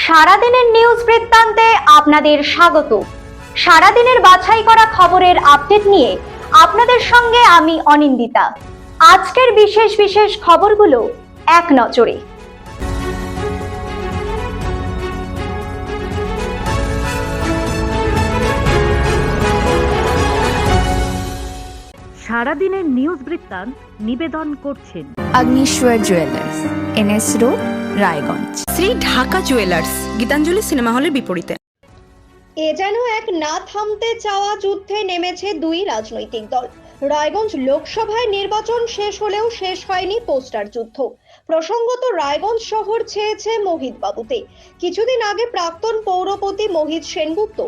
সারাদিনের নিউজ বৃত্তান্তে আপনাদের স্বাগত। সারাদিনের বাছাই করা খবরের আপডেট নিয়ে আপনাদের সঙ্গে আমি অনিন্দিতা। আজকের বিশেষ বিশেষ খবরগুলো এক নজরে। সারাদিনের নিউজ বৃত্তান্ত নিবেদন করছেন Agniswar jewellers NS road Raiganj Shri Dhaka jewellers Gitanjali cinema হলের বিপরীতে। এ যেন এক না থামতে চাওয়া যুদ্ধে নেমেছে দুই রাজনৈতিক দল। রায়গঞ্জ লোকসভায় নির্বাচন শেষ হলেও শেষ হয়নি পোস্টার যুদ্ধ। প্রসঙ্গত রায়গঞ্জ শহর ছেয়েছে মোহিত বাবুতে কিছুদিন আগে প্রাক্তন পৌরপতি মোহিত সেনগুপ্ত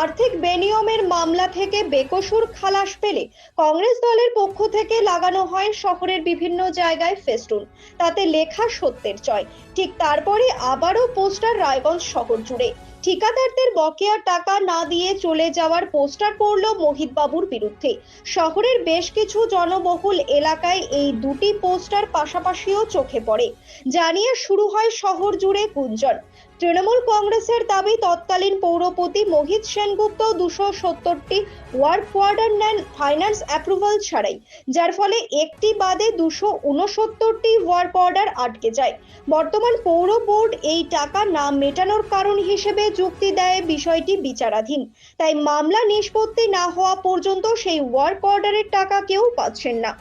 আর্থিক বেনিয়মের মামলা থেকে বেকসুর খালাস পেলে কংগ্রেস দলের পক্ষ থেকে লাগানো হয় শহরের বিভিন্ন জায়গায় ফেস্টুন। তাতে লেখা সত্যের জয়। ঠিক তারপরে আবারও পোস্টার রায়গঞ্জ শহর জুড়ে। ঠিকাদারদের বকেয়া টাকা না দিয়ে চলে যাওয়ার পোস্টার পড়ল মোহিত বাবুর বিরুদ্ধে। শহরের বেশ কিছু জনবহুল এলাকায় এই দুটি পোস্টার পাশাপাশিও চোখে পড়ে। জানিয়ে শুরু হয় শহর জুড়ে গুঞ্জন। তৃণমূল কংগ্রেসের দাবি, তৎকালীন পৌরপতি মোহিত সেনগুপ্ত দুশো সত্তরটি ওয়ার্ক অর্ডার নেন ফাইন্যান্স অ্যাপ্রুভাল ছাড়াই, যার ফলে একটি বাদে দুশো উনসত্তরটি ওয়ার্ক অর্ডার আটকে যায়। বর্তমান পৌর বোর্ড এই টাকা না মেটানোর কারণ হিসেবে যুক্তি দেয় বিষয়টি বিচারাধীন। তাই মামলা নিষ্পত্তি না হওয়া পর্যন্ত সেই ওয়ার্ক অর্ডারের টাকা কেউ পাচ্ছেন না।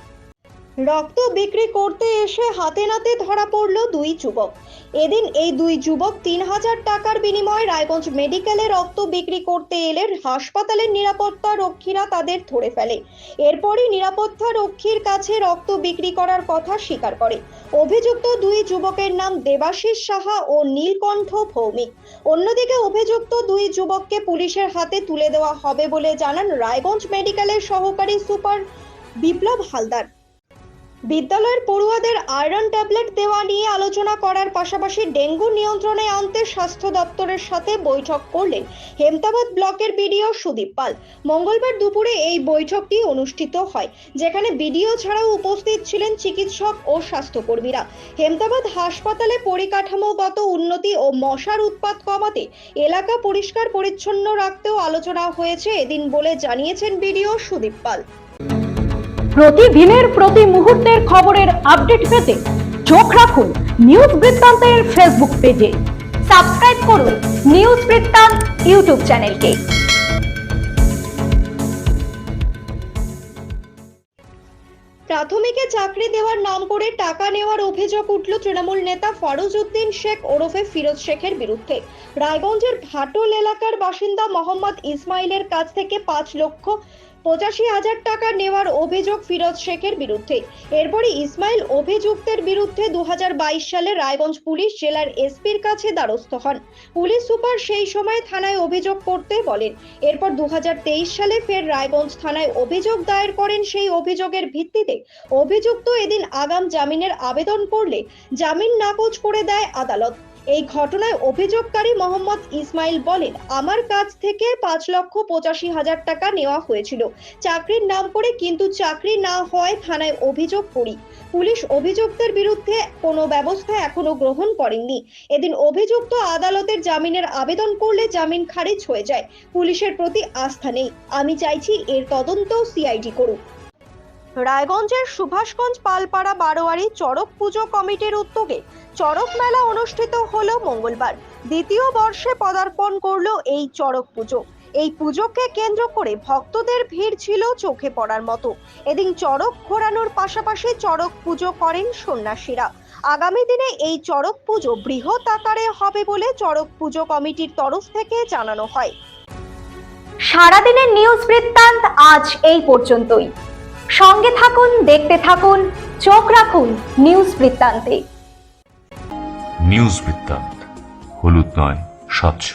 রক্ত বিক্রি করতে এসে হাতে নাতে ধরা পড়ল দুই যুবক। এদিন এই দুই যুবক তিন হাজার টাকার বিনিময়ে রায়গঞ্জ মেডিকেলে রক্ত বিক্রি করতে এলে হাসপাতালের নিরাপত্তা রক্ষীরা তাদের ধরে ফেলে। এরপরই নিরাপত্তা রক্ষীর কাছে রক্ত বিক্রি করার কথা স্বীকার করে। অভিযুক্ত দুই যুবকের নাম দেবাশিস সাহা ও নীলকণ্ঠ ভৌমিক। অন্যদিকে অভিযুক্ত দুই যুবককে পুলিশের হাতে তুলে দেওয়া হবে বলে জানান রায়গঞ্জ মেডিকেলের সহকারী সুপার বিপ্লব হালদার। বিদ্যালয়ের পড়ুয়াদের আয়রন ট্যাবলেট দেওয়া নিয়ে আলোচনা করার পাশাপাশি ডেঙ্গু নিয়ন্ত্রণে আনতে স্বাস্থ্য দপ্তরের সাথে বৈঠক করলেন হেমতাবাদ ব্লকের বিডিও সুদীপ পাল। মঙ্গলবার দুপুরে এই বৈঠকটি অনুষ্ঠিত হয়, যেখানে বিডিও ছাড়াও উপস্থিত ছিলেন চিকিৎসক ও স্বাস্থ্যকর্মীরা। হেমতাবাদ হাসপাতালে পরিকাঠামোগত উন্নতি ও মশার উৎপাত কমাতে এলাকা পরিষ্কার পরিচ্ছন্ন রাখতেও আলোচনা হয়েছে এদিন বলে জানিয়েছেন বিডিও সুদীপ পাল। প্রতিদিনের প্রতি মুহূর্তের খবরের আপডেট পেতে চোখ রাখুন নিউজ বৃত্তান্তের ফেসবুক পেজে সাবস্ক্রাইব করুন নিউজ বৃত্তান্ত ইউটিউব চ্যানেলকে প্রাথমিকে চাকরি দেওয়ার নাম করে টাকা নেওয়ার অভিযোগ উঠল তৃণমূল নেতা ফরজ উদ্দিন শেখ ওরফে ফিরোজ শেখের বিরুদ্ধে। রায়গঞ্জের ভাটল এলাকার বাসিন্দা মোহাম্মদ ইসমাইলের কাছ থেকে পাঁচ লক্ষ পঁচাশি হাজার টাকা নেওয়ার অভিযোগ ফিরোজ শেখের বিরুদ্ধে। এরপরই ইসমাইল অভিযুক্তের বিরুদ্ধে দু হাজার বাইশ সালে রায়গঞ্জ পুলিশ জেলার এসপির কাছে দ্বারস্থ হন। পুলিশ সুপার সেই সময় থানায় অভিযোগ করতে বলেন, এরপর দু হাজার তেইশ সালে ফের রায়গঞ্জ থানায় অভিযোগ দায়ের করেন সেই অভিযোগের ভিত্তিতে। অভিযুক্ত এদিন আগাম জামিনের আবেদন করলে জামিন নাকচ করে দেয় আদালত। এই ঘটনায় অভিযোগকারী মোহাম্মদ ইসমাইল বলেন, আমার কাছ থেকে পাঁচ লক্ষ পঁচাশি হাজার টাকা নেওয়া হয়েছিল। চাকরির নাম করে কিন্তু চাকরি না হওয়ায় থানায় অভিযোগ করি। পুলিশ অভিযুক্তের বিরুদ্ধে কোনো ব্যবস্থা এখনও গ্রহণ করেননি। এদিন অভিযুক্ত আদালতের জামিনের আবেদন করলে জামিন খারিজ হয়ে যায়। পুলিশের প্রতি আস্থা নেই। আমি চাইছি এর তদন্ত সিআইডি করুক। রায়গঞ্জের সুভাষগঞ্জ পালপাড়া বারোয়ারি চড়ক পুজো কমিটির উদ্যোগে চড়ক মেলা অনুষ্ঠিত হল মঙ্গলবার। দ্বিতীয় বর্ষে পদার্পণ করল এই চড়ক পুজো। এই পুজোকে কেন্দ্র করে ভক্তদের ভিড় ছিল চোখে পড়ার মতো। এদিন চড়ক ঘোরানোর পাশাপাশি চড়ক পুজো করেন সন্ন্যাসীরা। আগামী দিনে এই চড়ক পুজো বৃহৎ আকারে হবে বলে চড়ক পুজো কমিটির তরফ থেকে জানানো হয়। সারাদিনের নিউজ বৃত্তান্ত আজ এই পর্যন্তই। সঙ্গে থাকুন দেখতে থাকুন চোখ রাখুন নিউজ বৃত্তান্তে। নিউজ বৃত্তান্ত হলুদ নয় স্বচ্ছ